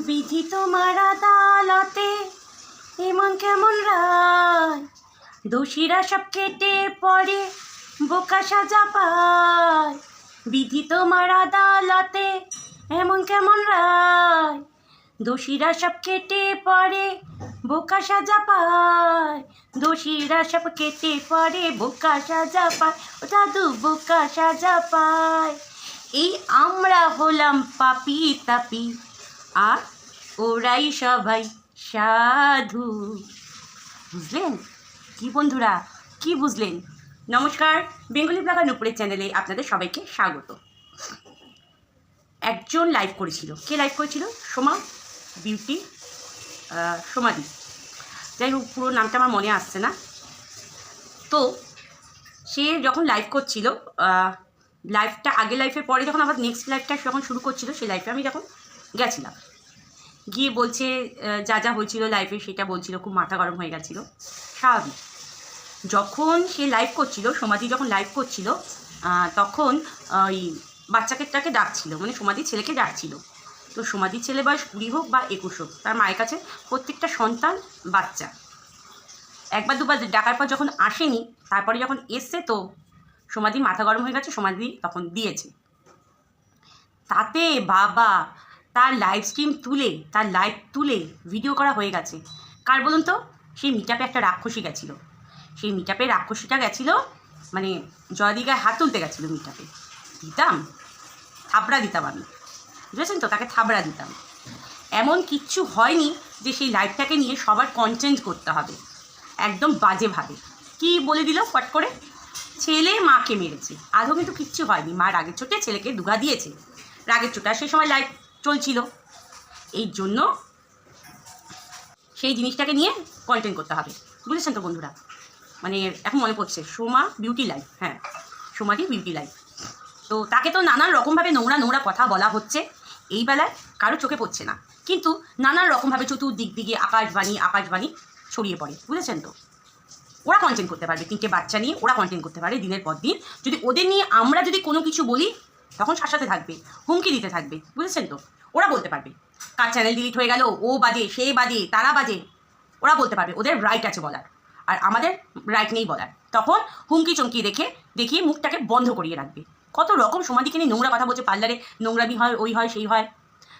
বিধি তোমার আদালতে, এমন কেমন রায়? দোষীরা সব কেটে পড়ে, বোকা সাজা পায়। বিধি তোমার আদালতে, এমন কেমন রায়? দোষীরা সব কেটে পড়ে, বোকা সাজা পায়। দোষীরা সব কেটে পড়ে, বোকা সাজা পায়। ও দাদু বোকা সাজা পায়। এই আমরা হলাম পাপি তাপি। আর ওরাই সবাই সাধু। বুঝলেন? কি বন্ধুরা, কি বুঝলেন? নমস্কার, বেঙ্গলি ব্লগার নুপুরের চ্যানেলে আপনাদের সবাইকে স্বাগত। একজন লাইভ করেছিল। কে লাইভ করেছিল? সোমা বিউটি সোমাদি। যাই হোক, পুরো নামটা আমার মনে আসছে না। তো সে যখন লাইভ করছিল লাইভটা আগে লাইফের পরে যখন আবার নেক্সট লাইভটা যখন শুরু করছিল সেই লাইফে আমি যখন গেছিলাম। গিয়ে বলছে যা যা হয়েছিল লাইফে সেটা বলছিল, খুব মাথা গরম হয়ে গেছিল। স্বাভাবিক। যখন সে লাইভ করছিল, সমাধি যখন লাইভ করছিল তখন ওই বাচ্চাকে তাকে ডাকছিল মানে সমাধির ছেলেকে ডাকছিল। তো সমাধির ছেলে বয়স কুড়ি হোক বা একুশ হোক, তার মায়ের কাছে প্রত্যেকটা সন্তান বাচ্চা। একবার দুবার ডাকার পর যখন আসেনি, তারপরে যখন এসছে, তো সমাধি মাথা গরম হয়ে গেছে, সমাধি তখন দিয়েছে। তাতে বাবা তার লাইভ স্ট্রিম তুলে, তার লাইভ তুলে ভিডিও করা হয়ে গেছে। কার বলুন তো? সেই মিটাপে একটা রাক্ষসী গেছিল। সেই মিটাপে রাক্ষসীটা গেছিল মানে জয়দিগায় হাত তুলতে গেছিল মিটাপে দিতাম, থাবড়া দিতাম আমি। বুঝেছেন তো? তাকে থাবড়া দিতাম। এমন কিচ্ছু হয়নি যে সেই লাইভটাকে নিয়ে সবার কন্টেন্ট করতে হবে। একদম বাজেভাবে। কি বলে দিল ফট করে? ছেলে মাকে মেরেছে। আদৌ কিন্তু কিচ্ছু হয়নি। মা রাগের চোটে ছেলেকে দুগা দিয়েছে। রাগের চোটে সেই সময় লাইভ চলছিল। এই জন্য সেই জিনিসটাকে নিয়ে কন্টেন্ট করতে হবে। বুঝেছেন তো বন্ধুরা? মানে এখন মনে পড়ছে, সোমা বিউটি লাইফ হ্যাঁ সোমাদি বিউটি লাইফ তো তাকে তো নানান রকমভাবে নোংরা নোংরা কথা বলা হচ্ছে, এই বেলায় কারও চোখে পড়ছে না। কিন্তু নানান রকমভাবে চতুর্দিক দিকে আকাশবাণী আকাশবাণী ছড়িয়ে পড়ে, বুঝেছেন তো? ওরা কন্টেন্ট করতে পারবে, তিনটে বাচ্চা নিয়ে ওরা কন্টেন্ট করতে পারে দিনের পর দিন। যদি ওদের নিয়ে আমরা যদি কোনো কিছু বলি তখন শাসাতে থাকবে, হুমকি দিতে থাকবে, বুঝেছেন তো? ওরা বলতে পারবে। কার চ্যানেল ডিলিট হয়ে গেল? ও বাজে, সে বাজে, তারা বাজে। ওরা বলতে পারবে, ওদের রাইট আছে বলার। আর আমাদের রাইট নেই বলার। তখন হুমকি চমকি দেখে দেখিয়ে মুখটাকে বন্ধ করিয়ে রাখবে। কত রকম সমাধিকে নিয়ে নোংরা কথা বলছে পার্লারে নোংরামি হয়, ওই হয়, সেই হয়।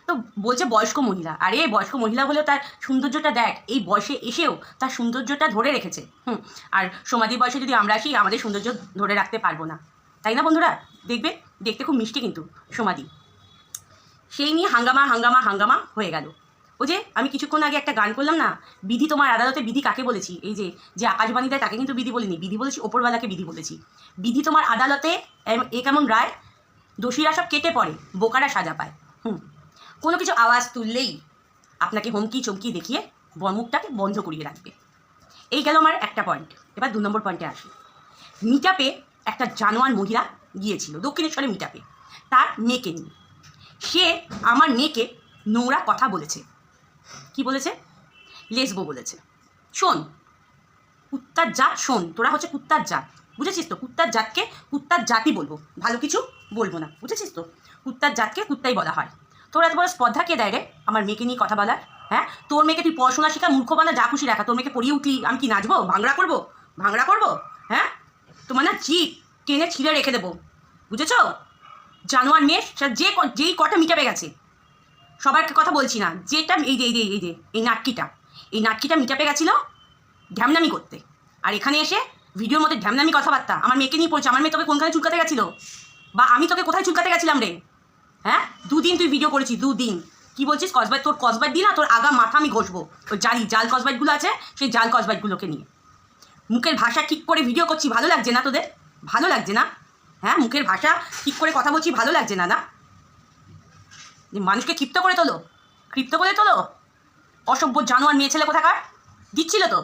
তো বলছে বয়স্ক মহিলা আর আরে বয়স্ক মহিলা হলেও তার সৌন্দর্যটা দেখ, এই বয়সে এসেও তার সৌন্দর্যটা ধরে রেখেছে। হুম, আর সমাধি বয়সে যদি আমরা আসি, আমাদের সৌন্দর্য ধরে রাখতে পারব না। তাই না বন্ধুরা? দেখবে, দেখতে খুব মিষ্টি কিন্তু, সমাধি। সেই নিয়ে হাঙ্গামা হাঙ্গামা হাঙ্গামা হয়ে গেল। ও যে, আমি কিছুক্ষণ আগে একটা গান করলাম না, বিধি তোমার আদালতে বিধি কাকে বলেছি? এই যে যে আকাশবাণী দেয় তাকে কিন্তু বিধি বলিনি, বিধি বলেছি, ওপরওয়ালাকে বিধি বলেছি। বিধি তোমার আদালতে এ কেমন রায়? দোষীরা সব কেটে পড়ে, বোকারা সাজা পায়। হুম। কোনো কিছু আওয়াজ তুললেই আপনাকে হুমকি চমকি দেখিয়ে মুখটাকে বন্ধ করিয়ে রাখবে। এই গেল আমার একটা পয়েন্ট এবার দু নম্বর পয়েন্টে আসি। মিটাপে একটা জানোয়ার মহিলা গিয়েছিল দক্ষিণেশ্বরে মিটাপে তার মেয়েকে নিয়ে। সে আমার মেয়েকে নোংরা কথা বলেছে। কি বলেছে? লেসবো বলেছে। শোন, কুত্তার জাত শোন, তোরা হচ্ছে কুত্তার জাত। বুঝেছিস তো? কুত্তার জাতকে কুত্তার জাতই বলব। ভালো কিছু বলব না। বুঝেছিস তো? কুত্তার জাতকে কুত্তাই বলা হয়। তোর এত বড় স্পর্ধা কে দেয় রে? আমার মেয়েকে নিয়ে কথা বলার হ্যাঁ? তোর মেয়েকে তুই পড়াশোনা শেখা, মূর্খ বানা, যা খুশি রাখা। তোর মেয়েকে পড়িয়ে উঠলি আমি কি নাচবো? ভাংড়া করব? ভাংড়া করব? হ্যাঁ? তোমার না জিপ টেনে ছিঁড়ে রেখে দেবো। বুঝেছ? জানোয়ার মেয়ে, সে যে যেই কটা মিটাবে গেছে। সবার কথা বলছি না। যেটা এই যে এই যে এই যে, এই নাটকিটা। এই নাটকিটা মিটাপে গেছিল ঢ্যামনামি করতে। আর এখানে এসে ভিডিওর মধ্যে ঢ্যামনামি কথাবার্তা। আমার মেয়েকে নিয়ে পড়ছে। আমার মেয়ে তোকে কোনখানে চুলকাতে গেছিল? বা আমি তোকে কোথায় চুলকাতে গেছিলাম রে? হ্যাঁ? দুদিন তুই ভিডিও করেছিস, দুদিন। কি বলছিস? কসবাইট তোর কসবাইট দিয়ে না, তোর আগা মাথা আমি ঘষবো। তোর জালি, জাল কসবাইটগুলো আছে, সেই জাল কসবাইটগুলোকে নিয়ে। মুখের ভাষা ঠিক করে ভিডিও করছি। ভালো লাগছে না তোদের? ভালো লাগছে না? হ্যাঁ মুখের ভাষা ঠিক করে কথা বলছি, ভালো লাগছে না না? যে মানুষকে ক্ষিপ্ত করে তোলো, ক্ষিপ্ত করে তোলো? অসভ্য জানোয়ার মেয়ে ছেলে কোথাকার? দিচ্ছিল তো?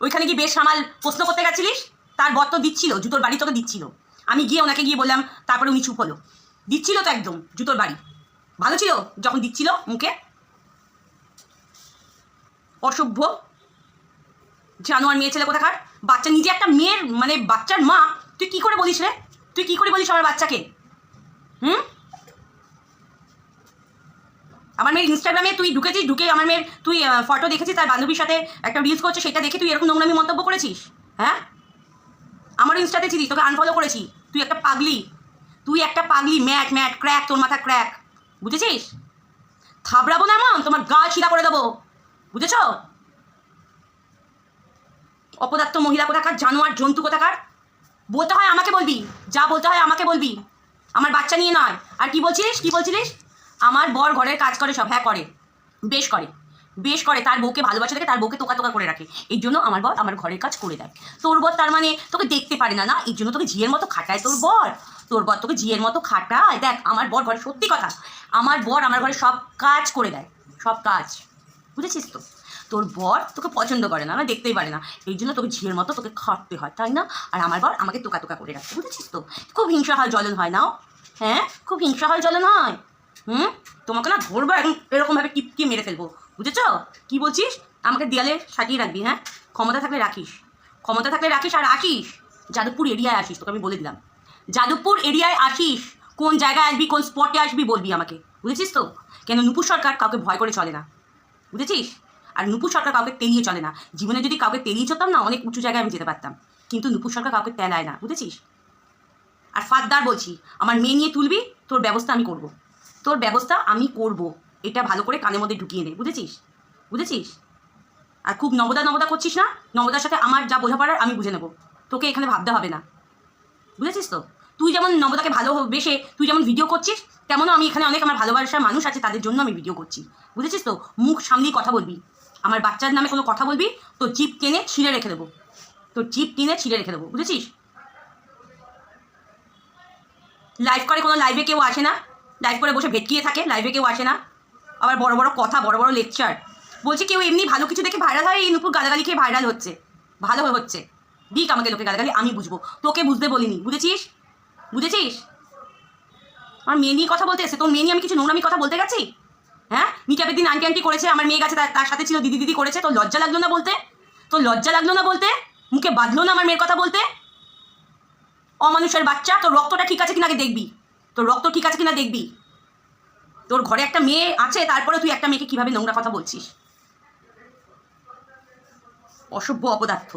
ওইখানে গিয়ে বেশ সামাল প্রশ্ন করতে গেছিলিস? তার বর দিচ্ছিল, জুতোর বাড়ি তোকে দিচ্ছিল। আমি গিয়ে ওনাকে গিয়ে বললাম, তারপরে উনি চুপ হলো। দিচ্ছিল তো একদম, জুতোর বাড়ি। ভালো ছিল যখন দিচ্ছিল মুখে? অসভ্য জানোয়ার মেয়ে ছেলে কোথাকার? বাচ্চা নিজে একটা মেয়ের মানে বাচ্চার মা তুই কি করে বলিস রে? তুই কি করে বলিস আমার বাচ্চাকে? হুম? আমার মেয়ের ইনস্টাগ্রামে তুই ঢুকেছিস, ঢুকে আমার মেয়ের তুই ফটো দেখেছিস, তার বান্ধবীর সাথে একটা রিলস করছে সেটা দেখে তুই এরকম নোংরামি মন্তব্য করেছিস? হ্যাঁ? আমারও ইনস্টাতে ছিলিস, তোকে আনফলো করেছি। তুই একটা পাগলি। তুই একটা পাগলি, ম্যাট ম্যাট ক্র্যাক তোর মাথা ক্র্যাক বুঝেছিস? থাবড়াবো না এমন, তোমার গা শিরা করে দেবো। বুঝেছ? অপদার্থ মহিলা কোথাকার, জানোয়ার, জন্তু কোথাকার? বলতে হয় আমাকে বলবি, যা বলতে হয় আমাকে বলবি। আমার বাচ্চা নিয়ে নয়। আর কি বলছিলিস? কি বলছিলিস? আমার বর ঘরের কাজ করে সব হ্যাঁ করে। বেশ করে। বেশ করে, তার বউকে ভালোবাসা দেখে তার বউকে তোকা তোকা করে রাখে। এই জন্য আমার বর আমার ঘরের কাজ করে দেয়। তোর বর তার মানে তোকে দেখতে পারে না না? এই জন্য তোকে ঝিয়ের মতো খাটায় তোর বর। তোর বর তোকে ঝিয়ের মতো খাটায়। দেখ, আমার বর ঘরে সত্যি কথা, আমার বর আমার ঘরে সব কাজ করে দেয়। সব কাজ। বুঝেছিস তো? তোর বর তোকে পছন্দ করে না না দেখতেই পারে না। এই জন্য তোকে ঝিয়ের মতো তোকে খাটতে হয়, তাই না? আর আমার বর আমাকে তোকা তোকা করে রাখে, বুঝেছিস তো? খুব হিংসা হয় জ্বলন হয়, নাও। হ্যাঁ? খুব হিংসা হয় জ্বলন হয়। হুম? তোমাকে না ধরবো এখন এরকমভাবে টিপকে মেরে ফেলব, বুঝেছ? কি বলছিস? আমাকে দেয়ালে সাজিয়ে রাখবি হ্যাঁ? ক্ষমতা থাকলে রাখিস। ক্ষমতা থাকলে রাখিস আর আসিস যাদবপুর এরিয়ায় আসিস, তোকে আমি বলে দিলাম। যাদবপুর এরিয়ায় আসিস, কোন জায়গায় আসবি, কোন স্পটে আসবি বলবি আমাকে, বুঝেছিস তো? কেন নুপুর সরকার কাউকে ভয় করে চলে না, বুঝেছিস? আর নুপুর সরকার কাউকে তেলিয়ে চলে না। জীবনে যদি কাউকে তেলিয়ে চলতাম না, অনেক উঁচু জায়গায় আমি যেতে পারতাম। কিন্তু নুপুর সরকার কাউকে তেলায় না, বুঝেছিস? আর ফাদ্দার বলছি, আমার মেয়ে নিয়ে তুলবি, তোর ব্যবস্থা আমি করব। তোর ব্যবস্থা আমি করব, এটা ভালো করে কানের মধ্যে ঢুকিয়ে নে, বুঝেছিস? বুঝেছিস? আর খুব নবদা নবদা করছিস না, নবদার সাথে আমার যা বোঝাপড়ার আমি বুঝে নেব। তোকে এখানে ভাবতে হবে না। বুঝেছিস তো? তুই যেমন নবদাকে ভালোবেসে, তুই যেমন ভিডিও করছিস, তেমনও আমি এখানে অনেক আমার ভালোবাসার মানুষ আছে, তাদের জন্য আমি ভিডিও করছি। বুঝেছিস তো? মুখ সামনেই কথা বলবি। আমার বাচ্চার নামে কোনো কথা বলবি তো জিপ টেনে ছিঁড়ে রেখে দেবো। তো জিপ টেনে ছিঁড়ে রেখে দেবো, বুঝেছিস? লাইভ করে কোনো লাইভে কেউ আসে না। লাইভ করে বসে ভেটকিয়ে থাকে লাইভে কেউ আসে না। আবার বড় বড় কথা, বড় বড় লেকচার বলছি কেউ এমনি ভালো কিছু দেখে ভাইরাল হয়, এই নুপুর গালাগালি খেয়ে ভাইরাল হচ্ছে। ভালো হচ্ছে। দিক আমাকে লোকে গালাগালি, আমি বুঝব। তোকে বুঝতে বলিনি, বুঝেছিস? বুঝেছিস? আমার মেয়ে নিয়ে কথা বলতে এসে তোর মেয়ে নিয়ে আমি কিছু নোংরামি কথা বলতে গেছি? হ্যাঁ? মিটাপের দিন আন্টি আন্টি করেছে, আমার মেয়ে গেছে, তার- সাথে ছিল, দিদি দিদি করেছে, তোর লজ্জা লাগল না বলতে? তোর লজ্জা লাগল না বলতে? মুখে বাঁধলো না আমার মেয়ের কথা বলতে? অমানুষের বাচ্চা, তোর রক্তটা ঠিক আছে কিনা আগে দেখবি। তোর রক্ত ঠিক আছে কিনা দেখবি। তোর ঘরে একটা মেয়ে আছে, তারপরে তুই একটা মেয়েকে কীভাবে নোংরা কথা বলছিস? অসভ্য অপদার্থ।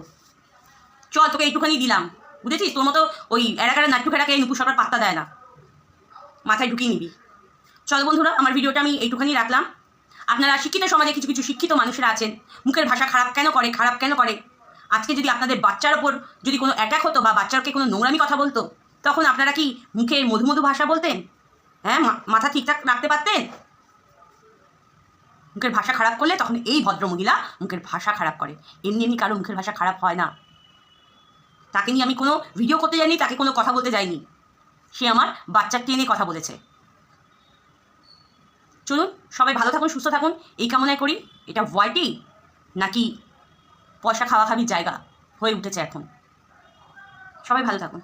চল, তোকে এইটুখানি দিলাম। বুঝেছিস? তোর মতো ওই নাট্টু ফেরাকে এই নুপুর সরকার পাত্তা দেয় না। মাথায় ঢুকিয়ে নিবি। চল বন্ধুরা, আমার ভিডিওটা আমি এইটুখানি রাখলাম। আপনারা শিক্ষিত সমাজে কিছু কিছু শিক্ষিত মানুষেরা আছেন, মুখের ভাষা খারাপ কেন করে, খারাপ কেন করে? আজকে যদি আপনাদের বাচ্চার ওপর যদি কোনো অ্যাটাক হতো বা বাচ্চাকে কোনো নোংরামি কথা বলতো, তখন আপনারা কি মুখে মধু মধু ভাষা বলতেন? হ্যাঁ মাথা ঠিকঠাক রাখতে পারতেন? মুখের ভাষা খারাপ করলে তখন এই ভদ্রমহিলা মুখের ভাষা খারাপ করে। এমনি এমনি কারও মুখের ভাষা খারাপ হয় না। তাকে নিয়ে আমি কোনো ভিডিও করতে যাইনি, তাকে কোনো কথা বলতে যাইনি। সে আমার বাচ্চার টেনে কথা বলেছে। চলুন, সবাই ভালো থাকুন, সুস্থ থাকুন। এই কামনায় করি। এটা ভয়টি নাকি পয়সা খাওয়া খাবির জায়গা হয়ে উঠেছে এখন। সবাই ভালো থাকুন।